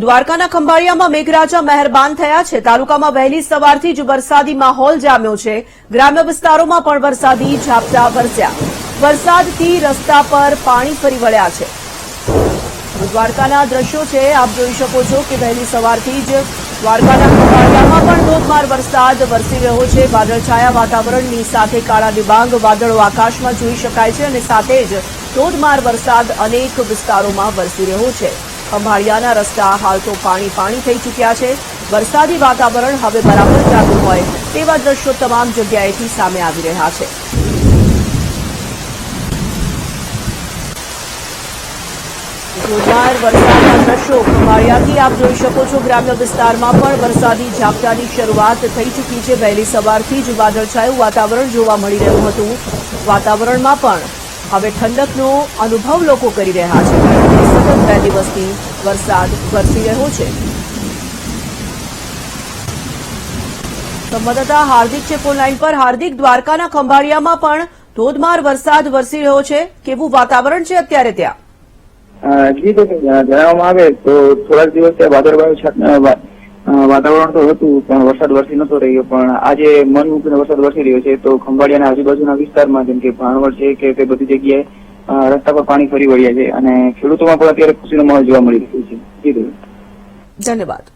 દ્વારકાના ખંભાળિયામાં મેઘરાજા મહેરબાન થયા છે. તાલુકામાં વહેલી સવારથી જ વરસાદી માહોલ જામ્યો છે. ગ્રામ્ય વિસ્તારોમાં પણ વરસાદી ઝાપટા વરસ્યા. વરસાદથી રસ્તા પર પાણી ફરી વળ્યા છે. દ્વારકાના દ્રશ્યો છે. આપ જોઈ શકો છો કે વહેલી સવારથી જ દ્વારકાના ખંભાળિયામાં પણ ધોધમાર વરસાદ વરસી રહ્યો છે. વાદળછાયા વાતાવરણની સાથે કાળા ડિબાંગ, વાદળો આકાશમાં જોઈ શકાય છે અને સાથે જ ધોધમાર વરસાદ અનેક વિસ્તારોમાં વરસી રહ્યો છે. ખંભાળિયાના રસ્તા હાલ તો પાણી પાણી થઈ ચૂક્યા છે. વરસાદી વાતાવરણ હવે બરાબર ચાલુ હોય તેવા દ્રશ્યો તમામ જગ્યાએથી સામે આવી રહ્યા છે. જોરદાર વરસાદના દ્રશ્યો ખંભાળિયાથી આપ જોઈ શકો છો. ગ્રામ્ય વિસ્તારમાં પણ વરસાદી ઝાપટાની શરૂઆત થઈ ચૂકી છે. વહેલી સવારથી જ વાદળછાયું વાતાવરણ જોવા મળી રહ્યું હતું. વાતાવરણમાં પણ હવે ઠંડકનો અનુભવ લોકો કરી રહ્યા છે. સતત બે દિવસથી વરસાદ વરસી રહ્યો છે. સંવાદદાતા હાર્દિક છે ફોન લાઈન પર. હાર્દિક દ્વારકાના ખંભાળિયામાં પણ ધોધમાર વરસાદ વરસી રહ્યો છે. કેવું વાતાવરણ છે અત્યારે ત્યાં? જણાવવામાં આવે તો થોડાક દિવસ ત્યાં વાદળવાયું વાતાવરણ તો હતું, પણ વરસાદ વરસી નતો રહ્યો. પણ આજે મન મૂકીને વરસાદ વરસી રહ્યો છે. તો ખંભાળિયાના આજુબાજુના વિસ્તારમાં, જેમ કે ભાણવડ છે કે તે બધી જગ્યાએ રસ્તા પર પાણી ફરી વળ્યા છે અને ખેડૂતોમાં પણ અત્યારે ખુશીનો માહોલ જોવા મળી રહ્યો છે. ધન્યવાદ.